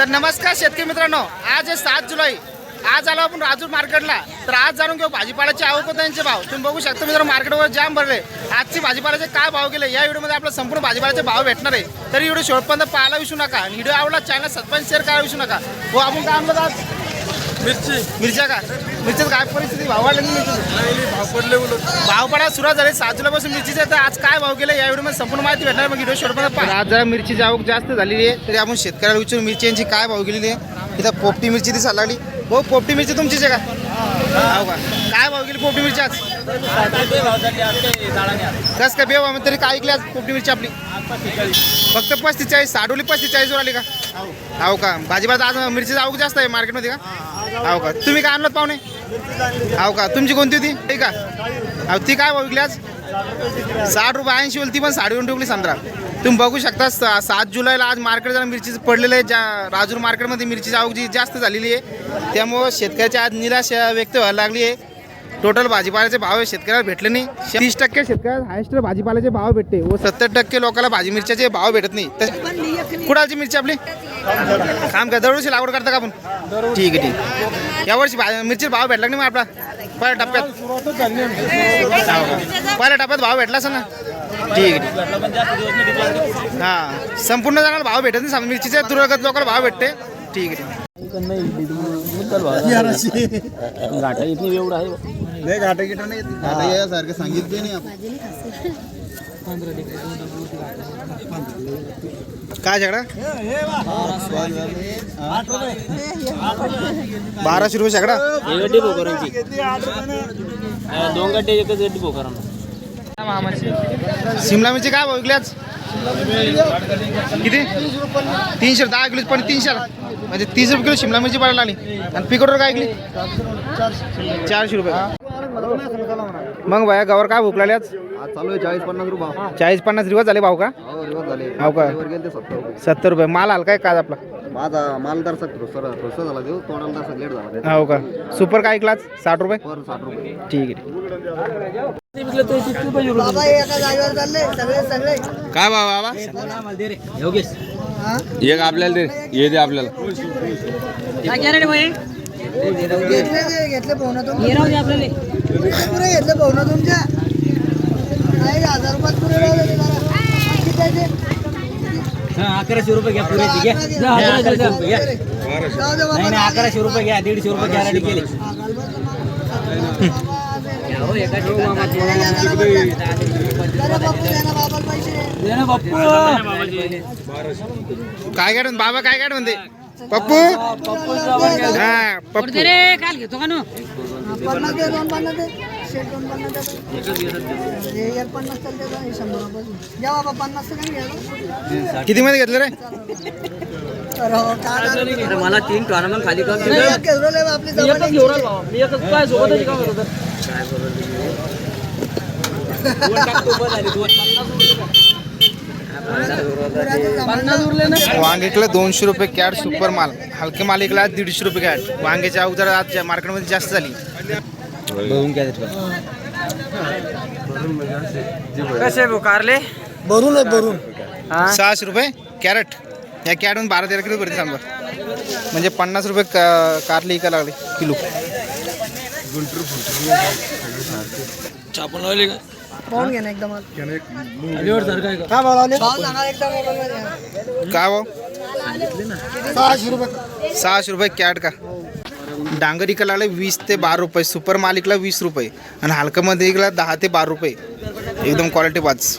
तर नमस्कार शेतकरी मित्रांनो आज आहे सात जुलै. आज आलो आपण राजूर मार्केटला. तर आज जाणून घेऊ भाजीपाल्याचे आवक होते त्यांचे भाव. तुम्ही बघू शकता मित्रांनो मार्केटवर जाम भरले. आजची भाजीपाल्याचे काय भाव गेले? या व्हिडिओमध्ये आपला संपूर्ण भाजीपाल्याचे भाव भेटणार आहे. तरी व्हिडिओ शेवटपर्यंत पाहायला विसरू नका. व्हिडिओ आवडला चॅनल सत्पन शेअर करायला विसरू नका. हो आपण काय आणलं आज? मिरची. मिरच्या का? मिरच्याचं काय परिस्थिती? भाव वाढले नाही मिरचीचे? नाही भाव पडले उलट. भाव पडायला सुरुवात झाली. जुलैपासून मिरचीचे तर आज काय भाव गेले या व्हिडिओमध्ये संपूर्ण माहिती भेटणार मग व्हिडिओ शेवटपर्यंत पहा. आज जरा मिरचीची आवक जास्त झालेली आहे तरी आपण शेतकऱ्याला विचारून मिरच्यांची काय भाव गेलेली आहे? इथं पोपटी मिरची दिसायला लागली. हो पोपटी मिरची तुमचीच आहे का? हो का? काय भाव गेली पोपटी मिरची आज? कस काय बेवा तरी काय ऐकली आज पोपटी मिरची आपली? फक्त पस्तीस चाळीस साडोली पस्तीस चाळीसवर आली का? हो का? भाजीपाला आज मिरचीची आवक जास्त आहे मार्केटमध्ये का? हो का? तुम्ही काय आणलं पाहुणे? हो का? तुमची कोणती होती? ठीक आहे अहो ती काय विकली आज? साठ रुपये ऐंशी होईल ती पण साडेवून ठेवली संत्रा तुम्ही बघू शकता सात जुलैला आज मार्केट जरा मिरची पडलेलं आहे. ज्या राजूर मार्केटमध्ये मिरचीची आवक जी जास्त झालेली आहे त्यामुळं शेतकऱ्याची आज निराश व्यक्त व्हायला लागली आहे. टोटल भाजीपाल्याचे भाव शेतकऱ्याला भेटले नाही. तीस टक्के शेतकऱ्याला हायस्ट भाजीपाल्याचे भाव भेटते. व सत्तर टक्के लोकांना भाजी मिरच्याचे भाव भेटत नाही. तर मिरची आपली? काम का दरवर्षी लागवड करता का आपण ठीक आहे ठीक आहे. यावर्षी भा मिरची भाव भेटला की नाही मग आपला पहिल्या टप्प्यात सुरुवातच झाली आमची. हो का? पहिल्या टप्प्यात भाव भेटला असेल ना ठीक आहे ठीक आहे. हा संपूर्ण जणांना भाव भेटत नाही मिरचीच्या तुरगत लोकांना भाव भेटते ठीक आहे ठीक आहे. घाटा इतनी एवढा आहे नाही घाटा गिटा नाही येत. घाटा यासारखं सांगितलं नाही आपण काय शेकडा बाराशे रुपये शेकडा गड्डी भोकरांची दोन गड्डे एकच गड्डी शिमला मिरची काय भाव विकली आज किती? तीनशे दहा किलो पण तीनशे. म्हणजे तीस रुपये किलो शिमला मिरची पडायला आली आणि पिकोटर काय ऐकली चारशे रुपये. मग बाया गवर काय आज आज चालू आहे चाळीस पन्नास रुपये चाळीस पन्नास रिवाज झाले भाव का? हो रिवर्स झाले. हो का? वर गेले ते सत्तर रुपये. सत्तर रुपये. माल आला काय काय आपला? माझा माल दरसक सर थोडस झाला देऊ तोडाला दरसक लेट झाला त्याचा. हो का? सुपर काय आज? साठ रुपये? साठ रुपये. ठीक आहे. काय बाबा योगेश एक आपल्याला दे. ये दे आपल्याला. घेतले पोहणं हे पुरे घेतले पोहणं तुमच्या नाही हजार रुपयात पुरे राहू दे जरा. किती पाहिजे? अकराशे रुपये घ्या पुरेची घ्या. अकराशे. रुपये घ्या. नाही. अकराशे रुपये घ्या दीडशे रुपये गॅरंटी केली. हो, काय काय बाबा काय काय म्हणते पप्पू? हा पप्पू. काल घेतो का दोन पन्नास हे पन्नास चालते शंभर रुपये. बाबा पन्नास किती मध्ये घेतलं रे? हो? मला तीन टोर्नामेंट खाली कर. नाही, एक घेऊन राहिले बा आपली जवळ एकच घेऊन राहिलो. मी एकच काय सोबतच दोनशे रुपये कॅट सुपर माल. हलके माल इकला दीडशे रुपये कॅट. वांग्याची आवक जरा आज मार्केटमध्ये जास्त झाली. कसे कारले? भरून आहे भरून. सहाशे रुपये कॅरेट. या कॅटमध्ये बारा तेरा किलो भरते समजा म्हणजे पन्नास रुपये का- कारली इका लागली किलो. छापून लावले का? पाहून घे ना एकदम. अलीवर सारखं आहे का? काय भाव लावले सांगा. काय भाव सहाशे रुपये. सहाशे रुपये कॅट का? डांगर लागले वीस ते बारा रुपये सुपर मालिकला वीस रुपये आणि हलकामध्ये इकला दहा ते बारा रुपये. एकदम क्वालिटी पाच.